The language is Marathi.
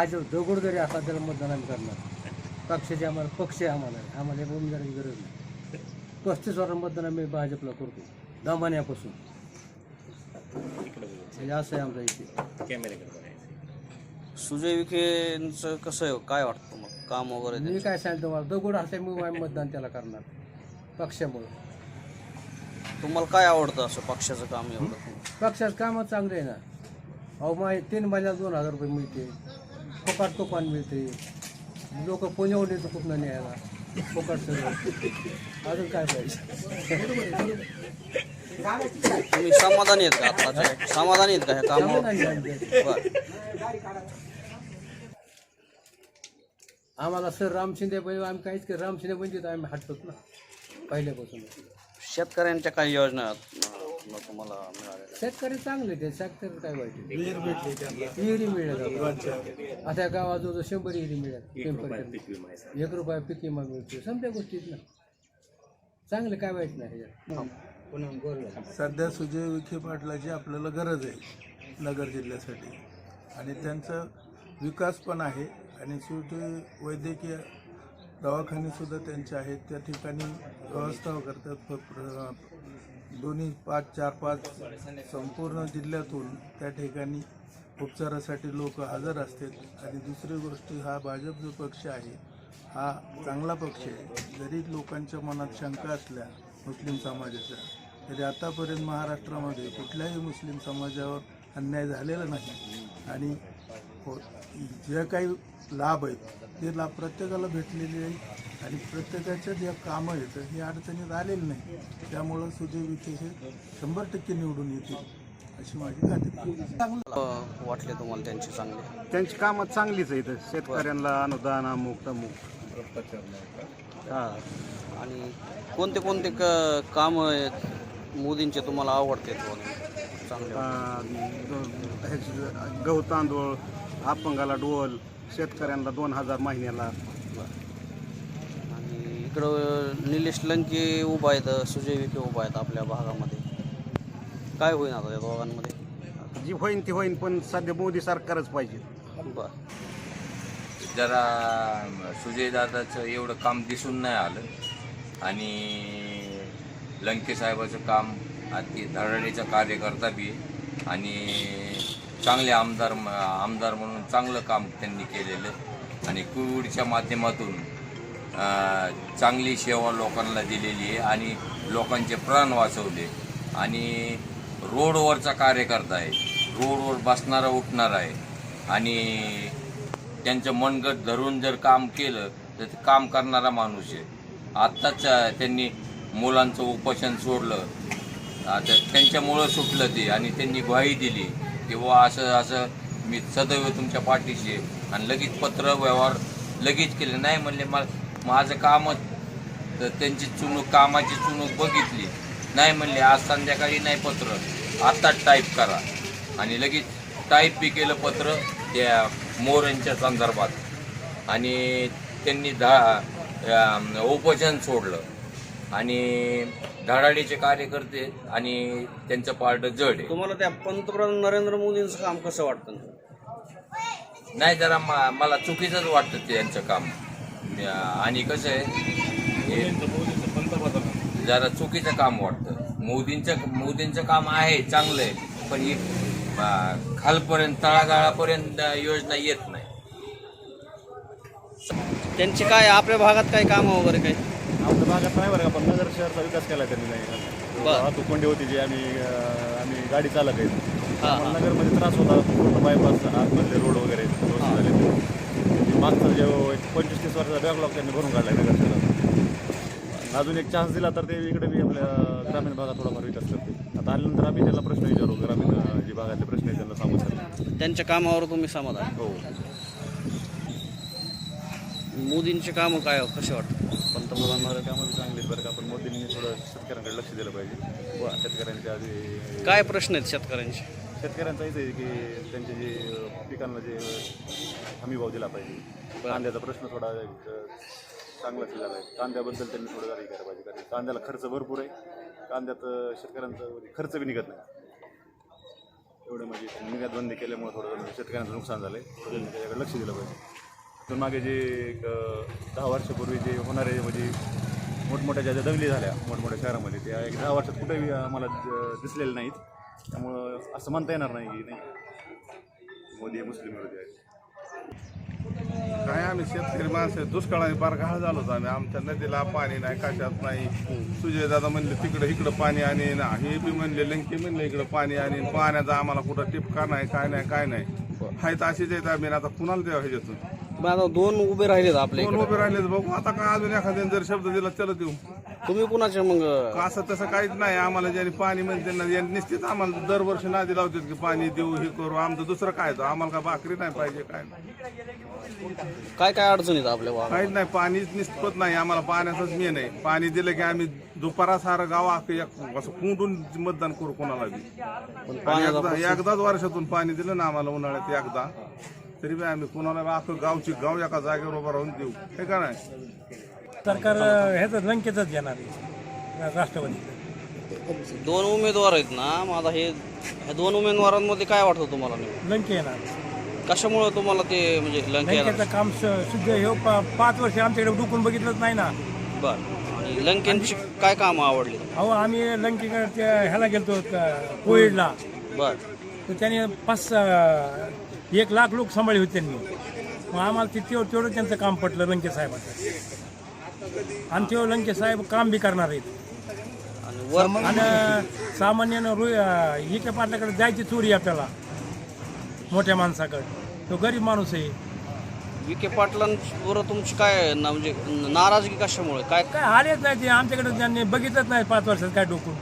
भाजप दगड जरी असला त्याला मतदान आम्ही करणार पक्षाचे आम्हाला पक्ष आहे आम्हाला. आम्हाला उमेदवाराची गरज नाही. पस्तीस वर्ष मतदान आम्ही भाजपला करतो दमान्यापासून. म्हणजे असं आहे आमचा इथे. सुजय विखेंचं कसं आहे काय वाटतं मग? काम वगैरे मी काय सांगतो तुम्हाला दगड असल्यामुळे आम्ही मतदान त्याला करणार. पक्षामुळे. तुम्हाला काय आवडतं असं पक्षाचं काम एवढं? पक्षाचं कामच चांगलं आहे ना. अहो मा तीन महिन्याला दोन हजार रुपये मिळते. फुकाट तुफान मिळते. लोक पुण्यावर येतो खूप न्यायला. फुकाट सगळं. अजून काय पाहिजे? तुम्ही समाधानी आहेत का आत्ताच्या? समाधानी आहेत का ह्या कामावर. बरं. आम्हाला सर राम शिंदे पाहिजे आम्ही काहीच राम शिंदे म्हणजे आम्ही हटतोच ना पहिल्यापासून. शेतकऱ्यांच्या काही योजना अं, तुम्हाला शेतकरी चांगले ते शेतकरी काय वाईट आहे? विहिरी मिळत आता गावाजवळ शंभर विहिरी मिळत पिंपरी एक रुपया पीक विमा मिळतो. समजा गोष्टीत ना. चांगले काय वाईट नाही. पुन्हा गोरला सध्या सुजय विखे पाटलाची आपल्याला गरज आहे नगर जिल्ह्यासाठी. आणि त्यांचा विकास पण आहे. आणि शेवटी वैद्यकीय दवाखानेसुद्धा त्यांचे आहेत. त्या ठिकाणी व्यवस्था करतात. दोन्ही पाच चार पाच संपूर्ण जिल्ह्यातून त्या ठिकाणी उपचारासाठी लोक हजर असतात. आणि दुसरी गोष्ट हा भाजप जो पक्ष आहे हा चांगला पक्ष आहे. जरी लोकांच्या मनात शंका असल्या मुस्लिम समाजाच्या तरी आतापर्यंत महाराष्ट्रामध्ये कुठल्याही मुस्लिम समाजावर अन्याय झालेला नाही. आणि हो- जे काही लाभ आहेत ते लाभ प्रत्येकाला भेटलेले आहेत आणि प्रत्येकाच्या ज्या कामं आहेत ही अडचणीत आलेली नाही त्यामुळं सुजय विखे हे शंभर टक्के निवडून येतील अशी माझी खात्री. वाटले तुम्हाला त्यांचे चांगले? त्यांची कामं चांगलीच आहेत. शेतकऱ्यांना अनुदान अमुक तमुक. हा. आणि कोणते कोणते क काम आहेत मोदींचे तुम्हाला आवडते चांगले अं, ह्याची गहू तांदूळ अपंगाला डोल शेतकऱ्यांना दोन हजार महिन्याला. आणि इकडं निलेश लंके उभा आहेत सुजय विखे उभा आहेत आपल्या भागामध्ये. काय होईल आता या दोघांमध्ये? जी होईन ती होईन पण सध्या मोदी सरकारच पाहिजे. बरं. जरा सुजयदादाचं एवढं काम दिसून नाही आलं. आणि लंके साहेबाचं काम अति धडाडीचा कार्यकर्ता बी आहे. आणि चांगले आमदार आमदार म्हणून चांगलं काम त्यांनी केलेलं. आणि कोविडच्या माध्यमातून चांगली सेवा लोकांना दिलेली आहे आणि लोकांचे प्राण वाचवले. आणि रोडवरचा कार्यकर्ता आहे. रोडवर बसणारा उठणारा आहे. आणि त्यांचं मनगट धरून जर काम केलं तर ते काम करणारा माणूस आहे. आत्ताच त्यांनी मुलांचं उपोषण सोडलं. आता त्यांच्यामुळं सुटलं ते आणि त्यांनी ग्वाही दिली. की असं असं मी सदैव तुमच्या पाठीशी आहे. आणि लगेच पत्र व्यवहार लगेच केले. नाही म्हणले मा माझं कामच तर त्यांची चुणूक कामाची चुणूक बघितली. नाही म्हणले आज संध्याकाळी नाही पत्र. आत्ताच टाईप करा. आणि लगेच टाईप बी केलं पत्र त्या मोरांच्या संदर्भात. आणि त्यांनी धा उपोषण सोडलं. आणि धडाडीचे कार्यकर्ते आणि त्यांचं पार्ट जड आहे. तुम्हाला त्या पंतप्रधान नरेंद्र मोदींचं काम कसं वाटतं? नाही जरा म- मला चुकीचंच वाटतं ते यांचं काम. अं, आणि कसं आहे हे जरा चुकीचं काम वाटतं. मोदींचं मोदींचं काम आहे चांगलं आहे पण ही अं, खालपर्यंत तळागाळापर्यंत योजना येत नाही. त्यांची काय आपल्या भागात काय कामं वगैरे काय? आमच्या भागात नाही बरं का पण नगर शहरचा विकास केला त्यांनी नाही बरं. वाहतूक कोंडी होती जी आम्ही अं, आम्ही गाडी चालक आहेत हां. आम्हाला नगरमध्ये त्रास होता पूर्ण बायपास आतमधले रोड वगैरे व्यवस्थित झाले. ते. मागचा जे एक पंचवीस तीस वर्षाचा बॅकलॉग त्यांनी भरून काढला नगर शहरात. अजून एक चान्स दिला तर ते इकडे बी आपल्या ग्रामीण भागात थोडाफार विकास करते आता आल्यानंतर आम्ही त्याला प्रश्न विचारू ग्रामीण अं, जे भागातले प्रश्न आहेत त्यांना सांगू शकतो. त्यांच्या कामावर तुम्ही समाधान? हो. मोदींचे कामं काय कसे वाटतं पंतप्रधान नरेंद्र त्यामध्ये चांगले बरं का पण मोदींनी थोडं शेतकऱ्यांकडे लक्ष दिलं पाहिजे. व शेतकऱ्यांच्या आधी काय प्रश्न आहेत शेतकऱ्यांचे? शेतकऱ्यांचं हेच आहे की त्यांचे जे पिकांना जे हमी भाव दिला पाहिजे. कांद्याचा प्रश्न थोडा चांगलाच झाला आहे. कांद्याबद्दल त्यांनी थोडं जरा करायला पाहिजे कारण कांद्याला खर्च भरपूर आहे. कांद्यात शेतकऱ्यांचा खर्च बी निघत नाही. एवढं म्हणजे निर्यात बंदी केल्यामुळे थोडं शेतकऱ्यांचं नुकसान झालं आहे त्याच्याकडे लक्ष दिलं पाहिजे. तर मागे जे एक दहा वर्षापूर्वी जे होणारे म्हणजे मोठमोठ्या ज्या ज्या दंगली झाल्या मोठमोठ्या शहरामध्ये त्या एक दहा वर्षात कुठेही आम्हाला दिसलेल्या नाहीत. त्यामुळं असं म्हणता येणार नाही की नाही. मोदी हे मुस्लिम विरोधी आहेत. काय आम्ही शेतकरी माणसं दुष्काळाने फार घाळ झालो होतो आम्ही. आमच्या नदीला पाणी नाही कशात नाही. सुजय दादा म्हणले तिकडे इकडं पाणी आणि ना. हे बी म्हणले लंके म्हणले इकडं पाणी आणि पाण्याचा आम्हाला कुठं टिपका नाही काय नाही काय नाही. आहेत अशीच आहेत आम्ही. आता कुणाला द्यावं ह्याच्यातून? मग आता दोन उभे राहिलेत आपले कोण उभे राहिले बघू. आता काय अजून एखाद्याने जर शब्द दिला त्याला देऊ. तुम्ही कुणाचे मग? असं तसं काहीच नाही. आम्हाला ज्यांनी पाणी त्यांना यांनी निश्चित आम्हाला दरवर्षी नादी लावतात की पाणी देऊ हे करू. आमचं दुसरं काय तर आम्हाला काय भाकरी नाही पाहिजे काय नाही. काय काय अडचणीत आपल्या भागात काहीच नाही. पाणीच निष्पत नाही. आम्हाला पाण्याचाच मेन आहे. पाणी दिलं की आम्ही दुपारा सारं गाव अख्खं एक- असं कुंटून मतदान करू कोणाला बी. पण आणि पाण्याचा एकदा एकदाच वर्षातून पाणी दिलं ना आम्हाला उन्हाळ्यात एकदा. तरी बी आम्ही कोणाला बी गावची गाव एका जागेवर उभं राहून देऊ. हे का नाही? सरकार ह्याचं लंकेचंच घेणार आहे. राष्ट्रवादी दोन उमेदवार आहेत ना आता हे ह्या दोन उमेदवारांमध्ये काय वाटतं तुम्हाला? नेमकं? लंके येणार. कशामुळे तुम्हाला ते म्हणजे लंके लंकेचं काम स- शुद्ध हे पा- पाच वर्ष आमच्याकडे डुकून बघितलंच नाही ना. बर. आणि लंकेंची काय कामं आवडली? अहो आम्ही लंकेकडे त्या ह्याला गेलतो क- कोविडला. बर. तर त्याने पाच एक लाख लोक सांभाळले होते त्यांनी. मग आम्हाला ते तेवढं तेवढं त्यांचं काम पटलं लंके साहेबाचं. आणि तेव्हा लंके साहेब काम बी करणार आहेत. आणि सामान्यानं रु इके पाटलाकडे जायची चोरी आपल्याला. मोठ्या माणसाकडे. तो गरीब माणूस आहे. विखे पाटलांवर तुमची काय म्हणजे नाराजगी कशामुळे? काय काय आलेच नाही ते. आमच्याकडे त्यांनी बघितलंच नाही पाच वर्षात काय डोकून